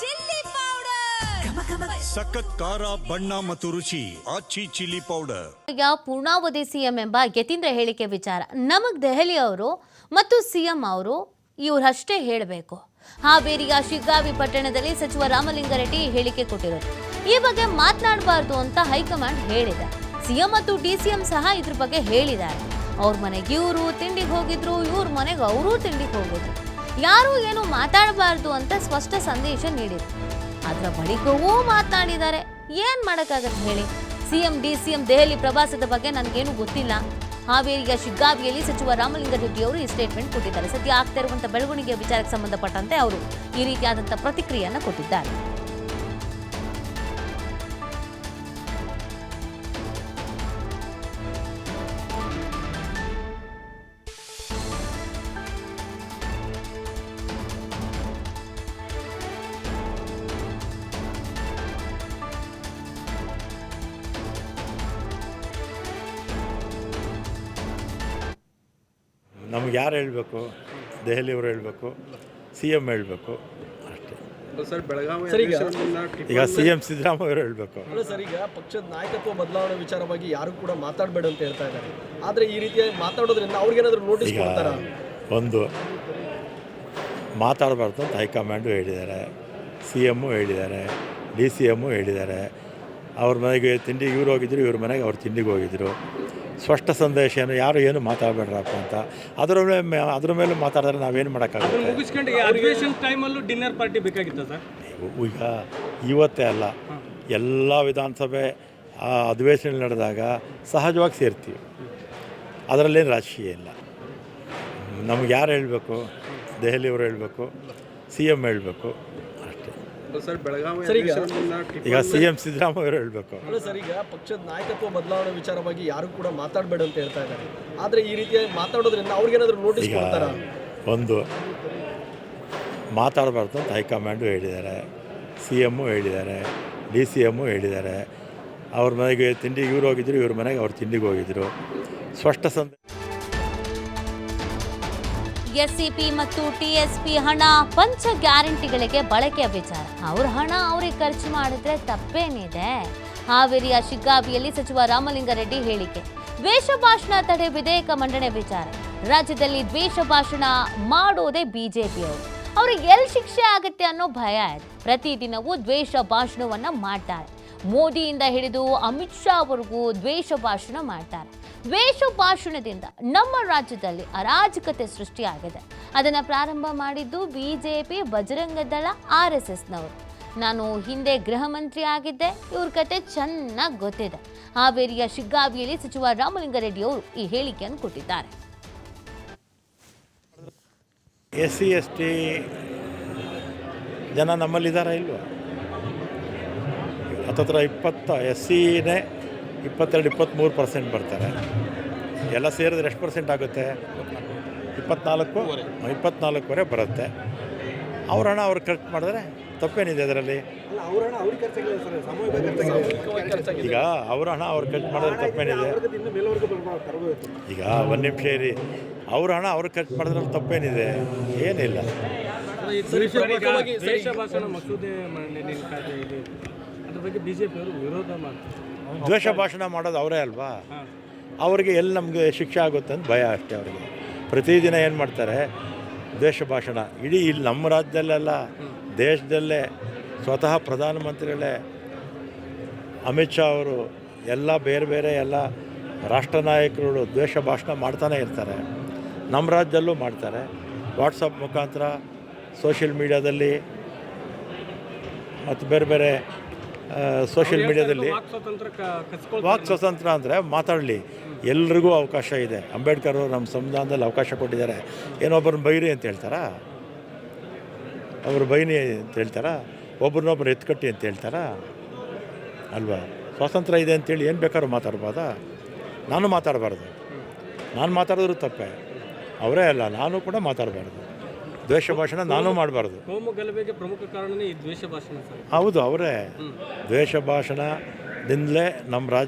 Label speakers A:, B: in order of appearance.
A: Chilli powder.
B: ಸಖತ್ ಖಾರ ಬಣ್ಣ ಮತ್ತು ರುಚಿ ಆಚಿ ಚಿಲ್ಲಿ ಪೌಡರ್.
C: ಈಗ ಪೂರ್ಣಾವಧಿ ಸಿಎಂ ಎಂಬ ಯತೀಂದ್ರ ಹೇಳಿಕೆ ವಿಚಾರ. ನಮಗ್ ದೆಹಲಿ ಅವರು ಮತ್ತು ಸಿಎಂ ಅವರು ಇವರಷ್ಟೇ ಹೇಳಬೇಕು. ಹಾವೇರಿಯ ಶಿಗ್ಗಾವಿ ಪಟ್ಟಣದಲ್ಲಿ ಸಚಿವ ರಾಮಲಿಂಗಾರೆಡ್ಡಿ ಹೇಳಿಕೆ ಕೊಟ್ಟಿರೋದು. ಈ ಬಗ್ಗೆ ಮಾತನಾಡಬಾರ್ದು ಅಂತ ಹೈಕಮಾಂಡ್ ಹೇಳಿದೆ. ಸಿಎಂ ಮತ್ತು ಡಿಸಿಎಂ ಸಹ ಇದ್ರ ಬಗ್ಗೆ ಹೇಳಿದ್ದಾರೆ. ಅವ್ರ ಮನೆಗೆ ಇವರು ತಿಂಡಿಗೆ ಹೋಗಿದ್ರು ಇವ್ರ ಮನೆಗೆ ಅವರೂ ತಿಂಡಿಗೆ ಹೋಗಿದ್ರು. ಯಾರು ಏನು ಮಾತಾಡಬಾರ್ದು ಅಂತ ಸ್ಪಷ್ಟ ಸಂದೇಶ ನೀಡಿದ್ರು. ಅದರ ಬಳಿಕವೂ ಮಾತನಾಡಿದ್ದಾರೆ ಏನ್ ಮಾಡಕ್ಕಾಗತ್ತೆ ಹೇಳಿ? ಸಿಎಂ, ಡಿಸಿಎಂ ದೆಹಲಿ ಪ್ರವಾಸದ ಬಗ್ಗೆ ನನಗೇನು ಗೊತ್ತಿಲ್ಲ. ಹಾವೇರಿಯ ಶಿಗ್ಗಾವಿಯಲ್ಲಿ ಸಚಿವ ರಾಮಲಿಂಗ ರೆಡ್ಡಿ ಅವರು ಈ ಸ್ಟೇಟ್ಮೆಂಟ್ ಕೊಟ್ಟಿದ್ದಾರೆ. ಸದ್ಯ ಆಗ್ತಾ ಇರುವಂತಹ ಬೆಳವಣಿಗೆಯ ವಿಚಾರಕ್ಕೆ ಸಂಬಂಧಪಟ್ಟಂತೆ ಅವರು ಈ ರೀತಿಯಾದಂತಹ ಪ್ರತಿಕ್ರಿಯೆಯನ್ನು ಕೊಟ್ಟಿದ್ದಾರೆ.
D: ನಮ್ಗೆ ಯಾರು ಹೇಳಬೇಕು? ದೆಹಲಿಯವರು ಹೇಳಬೇಕು ಸಿ ಎಂ ಹೇಳಬೇಕು. ಅಷ್ಟೇ.
E: ಸರ್
F: ಈಗ-
D: ಸಿ ಎಂ ಸಿದ್ದರಾಮಯ್ಯ ಹೇಳಬೇಕು.
F: ಅಲ್ಲ ಸರ್ ಈಗ ಪಕ್ಷದ ನಾಯಕತ್ವ ಬದಲಾವಣೆ ವಿಚಾರವಾಗಿ ಯಾರು ಕೂಡ ಮಾತಾಡಬೇಡ ಅಂತ ಹೇಳ್ತಾ ಇದ್ದಾರೆ. ಆದ್ರೆ ಈ ರೀತಿಯಾಗಿ ಮಾತಾಡೋದ್ರಿಂದ ಅವ್ರಿಗೇನಾದ್ರೂ ನೋಟಿಸ್
D: ಈಗ
F: ಕೊಡ್ತಾರ?
D: ಒಂದು ಮಾತಾಡಬಾರ್ದು ಅಂತ ಹೈಕಮಾಂಡು ಹೇಳಿದ್ದಾರೆ. ಸಿ ಎಮ್ಮು ಹೇಳಿದ್ದಾರೆ ಡಿ ಸಿ ಎಮ್ಮು ಹೇಳಿದ್ದಾರೆ. ಅವ್ರ ಮನೆಗೆ ತಿಂಡಿಗೆ ಇವ್ರು ಹೋಗಿದ್ರು ಇವ್ರ ಮನೆಗೆ ಅವ್ರ ತಿಂಡಿಗೆ ಹೋಗಿದ್ರು. ಸ್ಪಷ್ಟ ಸಂದೇಶ ಏನು ಯಾರು ಏನು ಮಾತಾಡಬೇಡ್ರಪ್ಪ ಅಂತ. ಅದರ ಮೇಲೆ ಅದ್ರ ಮೇಲೆ ಮಾತಾಡಿದ್ರೆ ನಾವೇನು ಮಾಡೋಕ್ಕಾಗುತ್ತೆ?
E: ಟೈಮಲ್ಲೂ ಡಿನ್ನರ್ ಪಾರ್ಟಿ ಬೇಕಾಗಿತ್ತ ಸರ್?
D: ಈಗ ಇವತ್ತೇ ಅಲ್ಲ. ಎಲ್ಲ ವಿಧಾನಸಭೆ ಆ ಅಧಿವೇಶನ ನಡೆದಾಗ ಸಹಜವಾಗಿ ಸೇರ್ತೀವಿ. ಅದರಲ್ಲೇನು ರಾಜಕೀಯ ಇಲ್ಲ. ನಮ್ಗೆ ಯಾರು ಹೇಳಬೇಕು? ದೆಹಲಿಯವರು ಹೇಳಬೇಕು ಸಿ ಎಂ ಹೇಳಬೇಕು ಅಷ್ಟೇ
E: ಸರ್ ಬೆಳಗಾವಿ
F: ಸರ್, ಈಗ-
D: ಸಿ ಎಂ ಸಿದ್ದರಾಮಯ್ಯ ಹೇಳಬೇಕು.
F: ಅಲ್ಲ ಸರ್ ಈಗ ಪಕ್ಷದ ನಾಯಕತ್ವ ಬದಲಾವಣೆ ವಿಚಾರವಾಗಿ ಯಾರು ಕೂಡ ಮಾತಾಡಬೇಡ ಅಂತ ಹೇಳ್ತಾ ಇದ್ದಾರೆ. ಆದ್ರೆ ಈ ರೀತಿಯಾಗಿ ಮಾತಾಡೋದ್ರಿಂದ ಅವ್ರಿಗೇನಾದರೂ ನೋಟಿಸ್
D: ಈಗ
F: ಕೊಡ್ತಾರ?
D: ಒಂದು ಮಾತಾಡಬಾರ್ದು ಅಂತ ಹೈಕಮಾಂಡು ಹೇಳಿದ್ದಾರೆ ಸಿ ಎಮ್ಮು ಹೇಳಿದ್ದಾರೆ ಡಿ ಸಿ ಎಮ್ಮು ಹೇಳಿದ್ದಾರೆ. ಅವ್ರ ಮನೆಗೆ ತಿಂಡಿಗೆ ಇವ್ರು ಹೋಗಿದ್ರು ಇವ್ರ ಮನೆಗೆ ಅವ್ರ ತಿಂಡಿಗೆ ಹೋಗಿದ್ರು. ಸ್ಪಷ್ಟ ಸಂದೇಶ
C: ಎಸ್ಸಿಪಿ ಮತ್ತು ಟಿಎಸ್ಪಿ ಹಣ ಪಂಚ ಗ್ಯಾರಂಟಿಗಳಿಗೆ ಬಳಕೆಯ ವಿಚಾರ. ಅವ್ರ ಹಣ ಅವ್ರಿಗೆ ಖರ್ಚು ಮಾಡಿದ್ರೆ ತಪ್ಪೇನಿದೆ? ಹಾವೇರಿಯ ಶಿಗ್ಗಾವಿಯಲ್ಲಿ ಸಚಿವ ರಾಮಲಿಂಗಾರೆಡ್ಡಿ ಹೇಳಿಕೆ. ದ್ವೇಷ ಭಾಷಣ ತಡೆ ವಿಧೇಯಕ ಮಂಡನೆ ವಿಚಾರ. ರಾಜ್ಯದಲ್ಲಿ ದ್ವೇಷ ಭಾಷಣ ಮಾಡೋದೇ ಬಿಜೆಪಿಯವರು. ಅವ್ರಿಗೆ ಎಲ್ಲಿ ಶಿಕ್ಷೆ ಆಗುತ್ತೆ ಅನ್ನೋ ಭಯ ಇದೆ. ಪ್ರತಿದಿನವೂ ದ್ವೇಷ ಭಾಷಣವನ್ನ ಮಾಡ್ತಾರೆ. ಮೋದಿಯಿಂದ ಹಿಡಿದು ಅಮಿತ್ ಶಾ ಅವರಿಗೂ ದ್ವೇಷ ಭಾಷಣ ಮಾಡ್ತಾರೆ. ದ್ವೇಷ ಭಾಷಣದಿಂದ ನಮ್ಮ ರಾಜ್ಯದಲ್ಲಿ ಅರಾಜಕತೆ ಸೃಷ್ಟಿಯಾಗಿದೆ. ಅದನ್ನು ಪ್ರಾರಂಭ ಮಾಡಿದ್ದು BJP, Bajrang Dal, R S ಎಸ್ನವರು. ನಾನು ಹಿಂದೆ ಗೃಹ ಮಂತ್ರಿ ಆಗಿದ್ದೆ. ಇವ್ರ ಕತೆ ಚೆನ್ನಾಗಿ ಗೊತ್ತಿದೆ. ಹಾವೇರಿಯ ಶಿಗ್ಗಾವಿಯಲ್ಲಿ ಸಚಿವ ರಾಮಲಿಂಗಾರೆಡ್ಡಿ ಅವರು ಈ ಹೇಳಿಕೆಯನ್ನು ಕೊಟ್ಟಿದ್ದಾರೆ.
D: ಎಸ್ ಸಿ ಎಸ್ ಟಿ ಜನ ಇಲ್ವಾ? ಹತ್ತತ್ರ ಇಪ್ಪತ್ತ ಎಸ್ ಸಿನೇ ಇಪ್ಪತ್ತೆರಡು ಇಪ್ಪತ್ತ್ಮೂರು ಪರ್ಸೆಂಟ್ ಬರ್ತಾರೆ. ಎಲ್ಲ ಸೇರಿದ್ರೆ ಎಷ್ಟು ಪರ್ಸೆಂಟ್ ಆಗುತ್ತೆ? ಇಪ್ಪತ್ನಾಲ್ಕು ಇಪ್ಪತ್ನಾಲ್ಕುವರೆ ಬರುತ್ತೆ. ಅವ್ರ ಹಣ ಅವ್ರು ಖರ್ಚು ಮಾಡಿದ್ರೆ ತಪ್ಪೇನಿದೆ ಅದರಲ್ಲಿ? ಈಗ ಅವ್ರ ಹಣ ಅವ್ರು ಖರ್ಚು ಮಾಡಿದ್ರೆ ತಪ್ಪೇನಿದೆ? ಈಗ ಒಂದು ನಿಮಿಷ ಇರಿ. ಅವ್ರ ಹಣ ಅವ್ರು ಖರ್ಚು ಮಾಡಿದ್ರಲ್ಲಿ ತಪ್ಪೇನಿದೆ? ಏನಿಲ್ಲ.
E: ಭಾಷಣ ಮಸೂದೆ ಇದೆ. ಅದ್ರ ಬಗ್ಗೆ ಬಿಜೆಪಿ ಅವರು ವಿರೋಧ ಮಾಡ್ತಾರೆ.
D: ದ್ವೇಷ ಭಾಷಣ ಮಾಡೋದು ಅವರೇ ಅಲ್ವಾ? ಅವ್ರಿಗೆ ಎಲ್ಲಿ ನಮಗೆ ಶಿಕ್ಷೆ ಆಗುತ್ತೆ ಅಂತ ಭಯ ಅಷ್ಟೇ ಅವರಿಗೆ. ಪ್ರತಿದಿನ ಏನು ಮಾಡ್ತಾರೆ? ದ್ವೇಷ ಭಾಷಣ. ಇಡೀ ಇಲ್ಲಿ ನಮ್ಮ ರಾಜ್ಯದಲ್ಲೆಲ್ಲ ದೇಶದಲ್ಲೇ, ಸ್ವತಃ ಪ್ರಧಾನಮಂತ್ರಿಗಳೇ, ಅಮಿತ್ ಶಾ ಅವರು, ಎಲ್ಲ ಬೇರೆ ಬೇರೆ ಎಲ್ಲ ರಾಷ್ಟ್ರ ನಾಯಕರುಗಳು ದ್ವೇಷ ಭಾಷಣ ಮಾಡ್ತಾನೆ ಇರ್ತಾರೆ. ನಮ್ಮ ರಾಜ್ಯದಲ್ಲೂ ಮಾಡ್ತಾರೆ. ವಾಟ್ಸಪ್ ಮುಖಾಂತರ ಸೋಷಿಯಲ್ ಮೀಡ್ಯಾದಲ್ಲಿ ಮತ್ತು ಬೇರೆ ಬೇರೆ ಸೋಷಿಯಲ್ ಮೀಡ್ಯಾದಲ್ಲಿ ವಾಕ್ ಸ್ವಾತಂತ್ರ್ಯ ಅಂದರೆ ಮಾತಾಡಲಿ. ಎಲ್ರಿಗೂ ಅವಕಾಶ ಇದೆ. ಅಂಬೇಡ್ಕರ್ ಅವರು ನಮ್ಮ ಸಂವಿಧಾನದಲ್ಲಿ ಅವಕಾಶ ಕೊಟ್ಟಿದ್ದಾರೆ. ಏನೊಬ್ಬರನ್ನ ಬೈರಿ ಅಂತ ಹೇಳ್ತಾರಾ? ಅವರು ಬೈನಿ ಅಂತ ಹೇಳ್ತಾರಾ? ಒಬ್ರನ್ನೊಬ್ರು ಎತ್ಕಟ್ಟಿ ಅಂತ ಹೇಳ್ತಾರಾ? ಅಲ್ವಾ? ಸ್ವಾತಂತ್ರ್ಯ ಇದೆ ಅಂತೇಳಿ ಏನು ಬೇಕಾದ್ರೂ ಮಾತಾಡ್ಬೋದಾ? ನಾನು ಮಾತಾಡಬಾರ್ದು. ನಾನು ಮಾತಾಡಿದ್ರು ತಪ್ಪೆ. ಅವರೇ ಅಲ್ಲ ನಾನು ಕೂಡ ಮಾತಾಡಬಾರ್ದು. ದ್ವೇಷ ಭಾಷಣ ನಾನು ಮಾಡಬಾರ್ದು.
E: ಕೋಮು ಗಲಭೆಗೆ ಪ್ರಮುಖ ಕಾರಣನೇ ಈ ದ್ವೇಷ ಭಾಷಣ ಸರ್.
D: ಹೌದು ಅವರೇ. ದ್ವೇಷ ಭಾಷಣದಿಂದಲೇ ನಮ್ಮ ರಾಜ್ಯ